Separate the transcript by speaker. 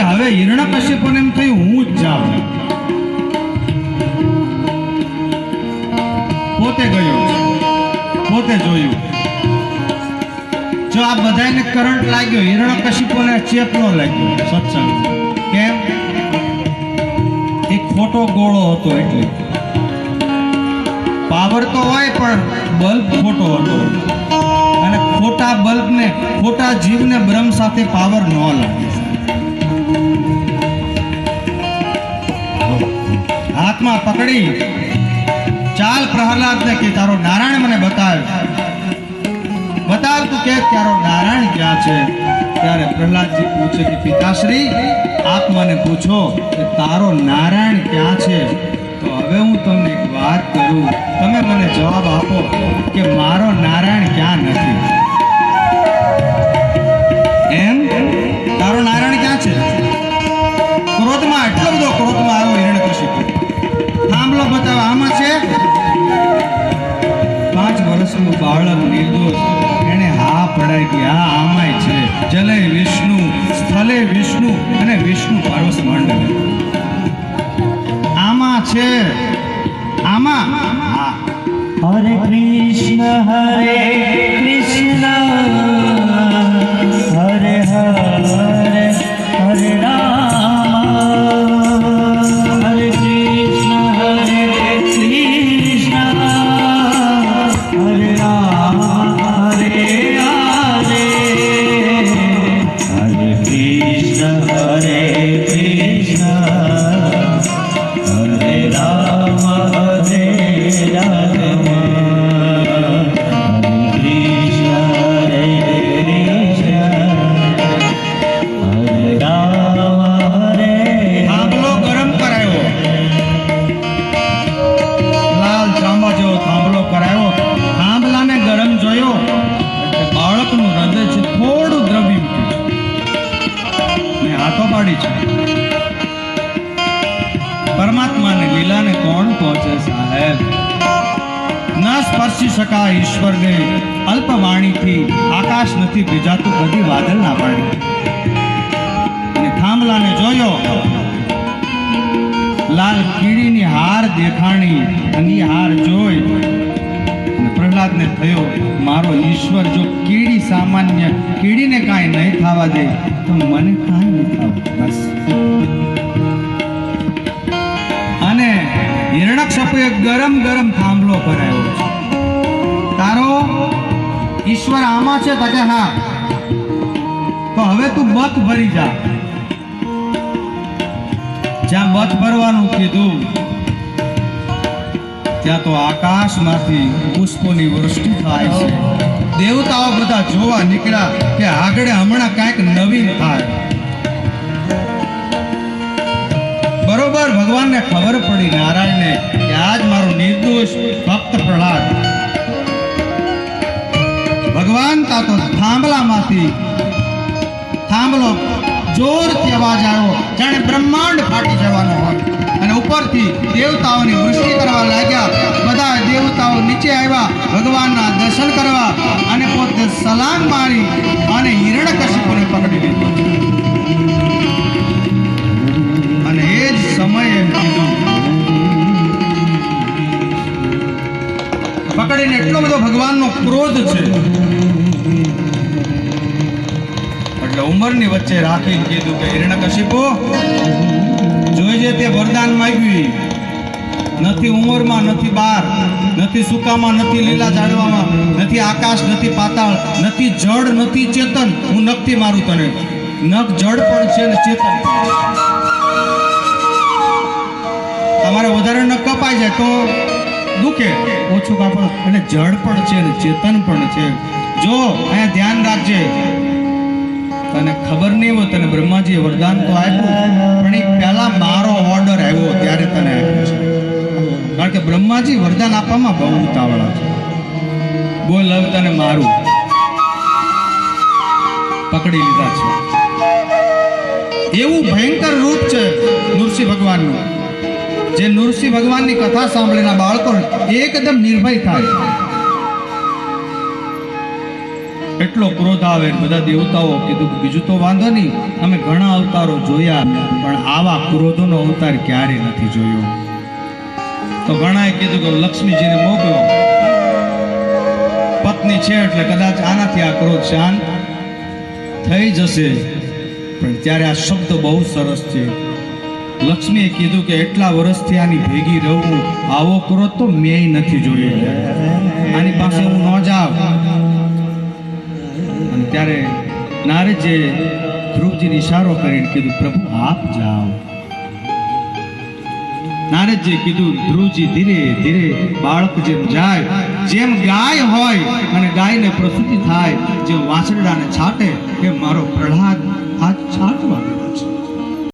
Speaker 1: હવે થયું, હું જાઉં. પોતે ગયો. પોતે જોયું. જો આ બધાને કરંટ લાગ્યો હિરણ્યકશિપુને ચેપ નો લાગ્યો. સત્સંગ. ખોટો ગોળો હતો એટલે. પાવર તો હોય પણ બલ્બ ખોટો હતો. અને ખોટા બલ્બને, ખોટા જીવને બ્રહ્મ સાથે પાવર ન લાગે. હાથમાં પકડી. ચાલ પ્રહલાદને કે તારો નારાયણ મને બતાવ. બતાવ તું કે, તારો નારાયણ ક્યાં છે? ત્યારે પ્રહલાદજી પૂછે કે, પિતાશ્રી, આપ મને પૂછો કે તારો નારાયણ ક્યાં છે? તો હવે હું તમને એક વાત કરું. તમે મને જવાબ આપો કે, મારો નારાયણ ક્યાં નથી? થાંભલો બતાવો, આમાં છે? પાંચ વર્ષનું બાળક નિર્દોષ. એને હા પડાય કે હા આમાંય છે જલે વિષ્ણુ, સ્થલે વિષ્ણુ અને વિષ્ણુ પાર્વતી મંડળ આમાં છે, આમાં
Speaker 2: હરે કૃષ્ણ હરે કૃષ્ણ.
Speaker 1: પાડી છે. પરમાત્માને લીલાને કોણ પહોંચે સાહેબ? ન સ્પર્શી શકાય ઈશ્વરને. અલ્પ વાણીથી આકાશ નથી ભીજાતું બધી વાદળ ના પાડી. અને થાંભલાને જોયો. લાલ કીડીની હાર દેખાણી અને હાર જોઈ. પ્રહલાદને થયો, મારો ઈશ્વર જો કીડી સામાન્ય, કીડીને કાંઈ નહીં થવા દે, તો મને કાંઈ નહીં થવું બસ. હિરણ્યકશિપુએ ગરમ ગરમ થાંભલો કરાયો છે. તારો ઈશ્વર આમાં છે તકે હા. તો હવે તું મત ભરી જા. જ્યાં મત ભરવાનું કીધું, ત્યાં તો આકાશમાંથી પુષ્પોની વૃષ્ટિ થાય છે. દેવતાઓ બધા જોવા નીકળ્યા કે આગળ હમણાં કાંઈક નવીન થાય. ભગવાનને ખબર પડી નારાયણને કે આજ મારો નિર્દોષ ભક્ત પ્રહલાદ. ભગવાન તા તો થાંભલામાંથી થાંભલો જોરથી અવાજ આવ્યો, જાણે બ્રહ્માંડ ફાટી જવાનો હોય. અને ઉપરથી દેવતાઓની વૃષ્ટિ કરવા લાગ્યા. બધા દેવતાઓ નીચે આવ્યા, ભગવાનના દર્શન કરવા અને પોતે સલામ મારી અને હિરણ્યકશિપુને પકડી લીધો. ભગવાનનો ક્રોધ છે. એટલે ઉંમરની વચ્ચે રાખીને કીધું કે હિરણ્યકશિપુ જોઈજે તે વરદાન માંગ્યું નથી ઉંમરમાં, નથી બાર, નથી સુકામાં, નથી લીલા ઝાડવામાં, નથી આકાશ, નથી પાતાળ, નથી જળ, નથી ચેતન. હું નખથી મારું તને. નખ, જળ પણ છે ને ચેતન. તમારે વધારે નખ કપાઈ જાય તો દુખે, ઓછું કાપડ અને જળ પણ છે, અને ચેતન પણ છે. જો, અહીંયા ધ્યાન રાખજે. તને ખબર નહીં હોય, તને બ્રહ્માજીએ વરદાન તો આપ્યું, પણ એ પહેલા મારો ઓર્ડર આવ્યો ત્યારે તને આપ્યો છે. કારણ કે બ્રહ્માજી વરદાન આપવામાં બહુ ઉતાવળા છે. બોલ હવે તને મારું. પકડી લીધા છે. એવું ભયંકર રૂપ છે નૃસિંહ ભગવાનનું. જે નૃસિંહ ભગવાનની કથા સાંભળેલા બાળકો એકદમ નિર્ભય થાય. એટલો ક્રોધ આવે, બધા દેવતાઓ કીધું બીજું તો વાંધો નહીં, અમે ઘણા અવતારો જોયા, પણ આવા ક્રોધોનો અવતાર ક્યારે નથી જોયો. તો ઘણાએ કીધું કે લક્ષ્મીજીને મોકલો. પત્ની છે એટલે કદાચ આનાથી આ ક્રોધ શાંત થઈ જશે. પણ ત્યારે આ શબ્દ બહુ સરસ છે. લક્ષ્મીએ કીધું કે એટલા વર્ષથી આની ભેગી રહું, આવો ક્રોધ તો મેં નથી જોયો. આની પાસે હું ન જાઉં. અને ત્યારે નારદજીએ ધ્રુવજીને ઈશારો કરીને કીધું, પ્રભુ, આપ જાઓ. નારદજી કીધું, ધ્રુવજી, ધીરે ધીરે, બાળક જેમ જાય, જેમ ગાય હોય અને ગાયને પ્રસૂતિ થાય, જેમ વાછરડાને છાંટે, એમ મારો પ્રહલાદ આજ છાંટવા